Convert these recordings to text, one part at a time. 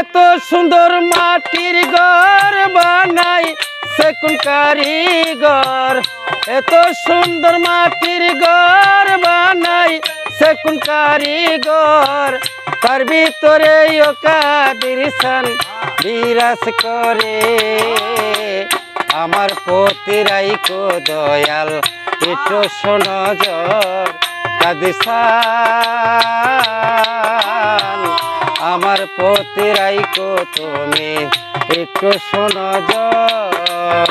এত সুন্দর মাটির ঘর বানাই সেকুন কারিগর? এত সুন্দর মাটির ঘর বানাই সেকুন কারিগর? তার ভিতরে কাদির সান বিরাজ করে? আমার পতিরাই কো দয়াল, একটু নজর কাদিসান আমার পতিরাই কো তুমি। একটু নজর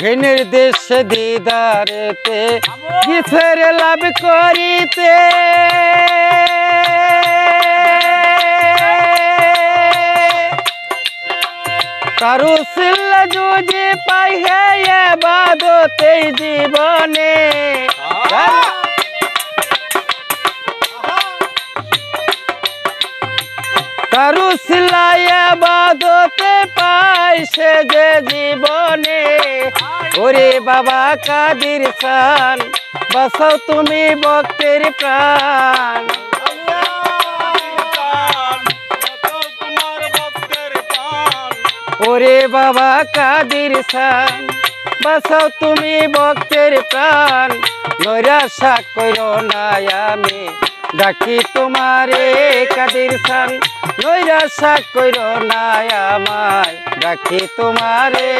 ঘেনের দেশে দিদারেতে কিসের লাভ করিতে। কারু সিল্লা যুজি পাই হে বাদতে জীবনে। কারু সিলাইয়া বাদতে পাই সে যে জীবনে। ওরে বাবা কাদির সান, বাসাও তুমি ভক্তের প্রাণ। ওরে বাবা কাদির সান, বাসাও তুমি ভক্তের প্রাণ। নৈরাশা কইর না আমি ডাকি তোমারে কাদির নৈরা নৈরাশা কইর নাই আমায়। ডাকি তোমারে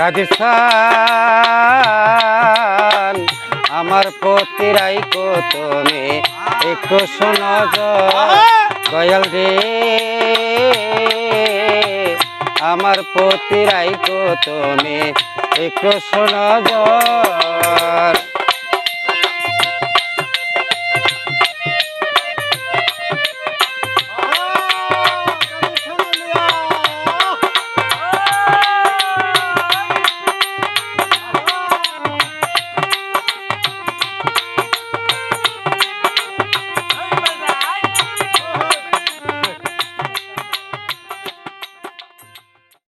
সান আমার পতিরাই কো তুমি একটু শোনো দয়াল রে আমার পতিরাই কো তুমি একটু শোনো